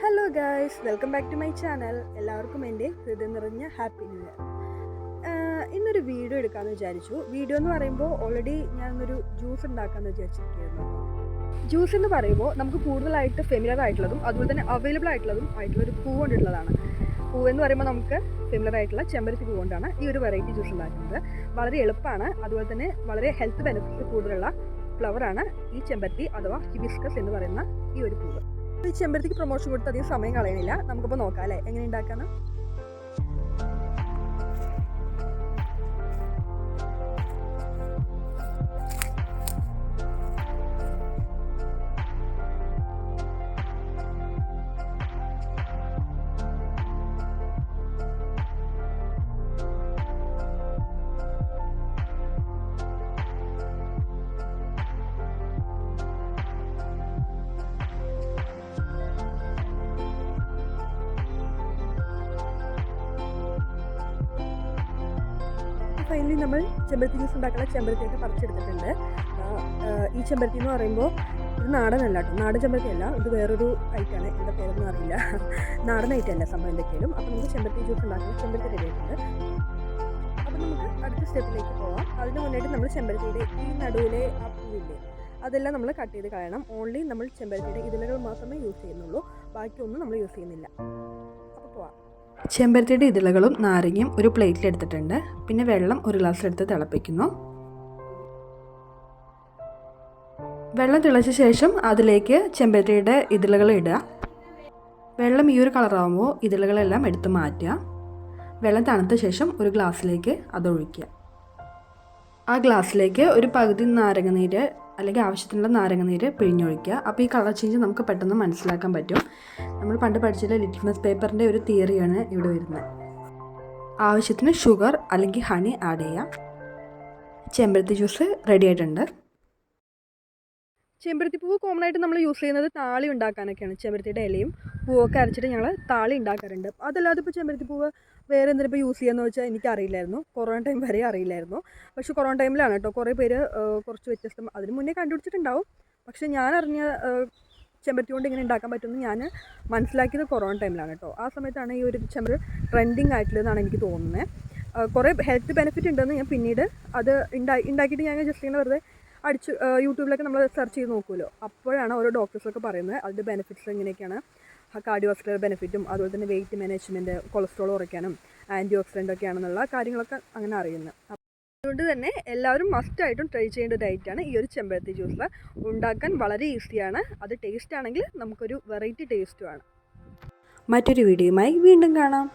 Hello guys welcome back to my channel എല്ലാവർക്കും എന്റെ ഹൃദയം നിറഞ്ഞ ഹാപ്പി ന്യൂ ഇയർ ഇന്നൊരു വീഡിയോ എടുക്കാമെന്ന് വിചാരിച്ചു. വീഡിയോ എന്ന് പറയുമ്പോൾ ഓൾറെഡി ഞാനൊരു ജ്യൂസ് ഉണ്ടാക്കാമെന്ന് വിചാരിച്ചിരിക്കുന്നു ജ്യൂസ് എന്ന് പറയുമ്പോൾ നമുക്ക് കൂടുതലായിട്ട് ഫെമിലർ ആയിട്ടുള്ളതും അതുപോലെ തന്നെ അവൈലബിൾ ആയിട്ടുള്ളതും ആയിട്ടുള്ള ഒരു പൂ കൊണ്ടുള്ളതാണ്. പൂ എന്ന് പറയുമ്പോൾ നമുക്ക് ഫെമിലർ ആയിട്ടുള്ള ചെമ്പരത്തി പൂ കൊണ്ടാണ് ഈ ഒരു വെറൈറ്റി ജ്യൂസ് ഉണ്ടാക്കുന്നത്. വളരെ എളുപ്പമാണ്. അതുപോലെ തന്നെ വളരെ ഹെൽത്ത് ബെനിഫിറ്റ് കൂടുതലുള്ള ഫ്ലവറാണ് ഈ ചെമ്പരത്തി അഥവാ ഹിബിസ്കസ് എന്ന് പറയുന്ന ഈ ഒരു പൂവ്. ഈ ചെമ്പരത്തിക്ക് പ്രൊമോഷൻ കൊടുത്ത് അധികം സമയം കളയണില്ല. നമുക്കിപ്പോൾ നോക്കാം അല്ലേ? എങ്ങനെ ഉണ്ടാക്കാന്ന്? ഫൈനലി നമ്മൾ ചെമ്പരത്തി ജ്യൂസ് ഉണ്ടാക്കുന്ന ചെമ്പരത്തിയൊക്കെ പറിച്ചെടുത്തിട്ടുണ്ട്. ഈ ചെമ്പരത്തി എന്ന് പറയുമ്പോൾ ഇത് നാടനല്ല കേട്ടോ നാടൻ ചെമ്പരത്തി അല്ല ഇത് വേറൊരു ഐറ്റാണ് ഇതിന്റെ പേരൊന്നും അറിയില്ല. നാടൻ ഐറ്റം അല്ല സംഭവം എന്തൊക്കെയാലും. അപ്പോൾ നമുക്ക് ചെമ്പരത്തി ജ്യൂസ് ഉണ്ടാക്കുന്ന ചെമ്പരത്തി റെഡി അപ്പോൾ നമുക്ക് അടുത്ത സ്റ്റെപ്പിലേക്ക് പോവാം. അതിന് മുന്നായിട്ട് നമ്മൾ ചെമ്പരത്തിയുടെ ഈ നടുവിലെ ആ പൂവില്ലേ അതെല്ലാം നമ്മൾ കട്ട് ചെയ്ത് കളയണം. ഓൺലി നമ്മൾ ചെമ്പരത്തിയുടെ ഇതിലകൾ മാത്രമേ യൂസ് ചെയ്യുന്നുള്ളൂ. ബാക്കിയൊന്നും നമ്മൾ യൂസ് ചെയ്യുന്നില്ല. ചെമ്പരത്തിയുടെ ഇതിളകളും നാരങ്ങയും ഒരു പ്ലേറ്റിൽ എടുത്തിട്ടുണ്ട്. പിന്നെ വെള്ളം ഒരു ഗ്ലാസ് എടുത്ത് തിളപ്പിക്കുന്നു. വെള്ളം തിളച്ച ശേഷം അതിലേക്ക് ചെമ്പരത്തിയുടെ ഇതിളകൾ ഇടുക. വെള്ളം ഈ ഒരു കളറാകുമ്പോൾ ഇതിളകളെല്ലാം എടുത്ത് മാറ്റുക. വെള്ളം തണുത്ത ശേഷം ഒരു ഗ്ലാസ്സിലേക്ക് അതൊഴിക്കുക ആ ഗ്ലാസ്സിലേക്ക് ഒരു പകുതി നാരങ്ങ നീര് അല്ലെങ്കിൽ ആവശ്യത്തിനുള്ള നാരങ്ങ നീര് പിഴിഞ്ഞൊഴിക്കുക. അപ്പോൾ ഈ കളർ ചേഞ്ച് നമുക്ക് പെട്ടെന്ന് മനസ്സിലാക്കാൻ പറ്റും. നമ്മൾ പണ്ട് പഠിച്ചില്ല ലിറ്റ്മസ് പേപ്പറിന്റെ ഒരു തിയറിയാണ് ഇവിടെ വരുന്നത്. ആവശ്യത്തിന് ഷുഗർ അല്ലെങ്കിൽ ഹണി ആഡ് ചെയ്യാം ചെമ്പരത്തി ജ്യൂസ് റെഡി ആയിട്ടുണ്ട്. ചെമ്പരത്തി പൂവ് കോമൺ ആയിട്ട് നമ്മൾ യൂസ് ചെയ്യുന്നത് താളി ഉണ്ടാക്കാനൊക്കെയാണ്. ചെമ്പരത്തിയുടെ ഇലയും പൂവൊക്കെ അരച്ചിട്ട് ഞങ്ങൾ താളി ഉണ്ടാക്കാറുണ്ട്. അതല്ലാതെ ഇപ്പോൾ ചെമ്പരത്തി പൂവ് വേറെ എന്തിനും ഇപ്പോൾ യൂസ് ചെയ്യാമെന്ന് വെച്ചാൽ എനിക്ക് അറിയില്ലായിരുന്നു കൊറോണ ടൈം വരെ അറിയില്ലായിരുന്നു. പക്ഷേ കൊറോണ ടൈമിലാണ് കേട്ടോ. കുറേ പേര് കുറച്ച് വ്യത്യസ്തം അതിന് മുന്നേ കണ്ടുപിടിച്ചിട്ടുണ്ടാവും. പക്ഷേ ഞാൻ അറിഞ്ഞ ചെമ്പരത്തി കൊണ്ട് ഇങ്ങനെ ഉണ്ടാക്കാൻ പറ്റുമെന്ന് ഞാൻ മനസ്സിലാക്കിയത് കൊറോണ ടൈമിലാണ് കേട്ടോ. ആ സമയത്താണ് ഈ ഒരു ചെമ്പർ ട്രെൻഡിങ് ആയിട്ടുള്ളതെന്നാണ് എനിക്ക് തോന്നുന്നത് കുറേ ഹെൽത്ത് ബെനിഫിറ്റ് ഉണ്ടെന്ന് ഞാൻ പിന്നീട് അത് ഉണ്ടാക്കിയിട്ട് ഞാൻ ജസ്റ്റ് ഇങ്ങനെ വെറുതെ അടിച്ച് യൂട്യൂബിലൊക്കെ നമ്മൾ സെർച്ച് ചെയ്ത് നോക്കുമല്ലോ അപ്പോഴാണ് ഓരോ ഡോക്ടേഴ്സൊക്കെ പറയുന്നത് അതിന്റെ ബെനിഫിറ്റ്സ് എങ്ങനെയൊക്കെയാണ് കാർഡിയോസ്കുലർ ബെനിഫിറ്റും അതുപോലെ തന്നെ വെയിറ്റ് മാനേജ്മെന്റ് കൊളസ്ട്രോൾ കുറയ്ക്കാനും ആന്റി ഓക്സിഡന്റ് ഒക്കെയാണെന്നുള്ള കാര്യങ്ങളൊക്കെ അങ്ങനെ അറിയുന്നത്. അതുകൊണ്ട് തന്നെ എല്ലാവരും മസ്റ്റായിട്ടും ട്രൈ ചെയ്യേണ്ട ഡയറ്റാണ് ഈ ഒരു ചെമ്പരത്തി ജ്യൂസ് ഉണ്ടാക്കാൻ വളരെ ഈസിയാണ് അത് ടേസ്റ്റ് ആണെങ്കിൽ നമുക്കൊരു വെറൈറ്റി ടേസ്റ്റുമാണ് മറ്റൊരു വീഡിയോയുമായി വീണ്ടും കാണാം.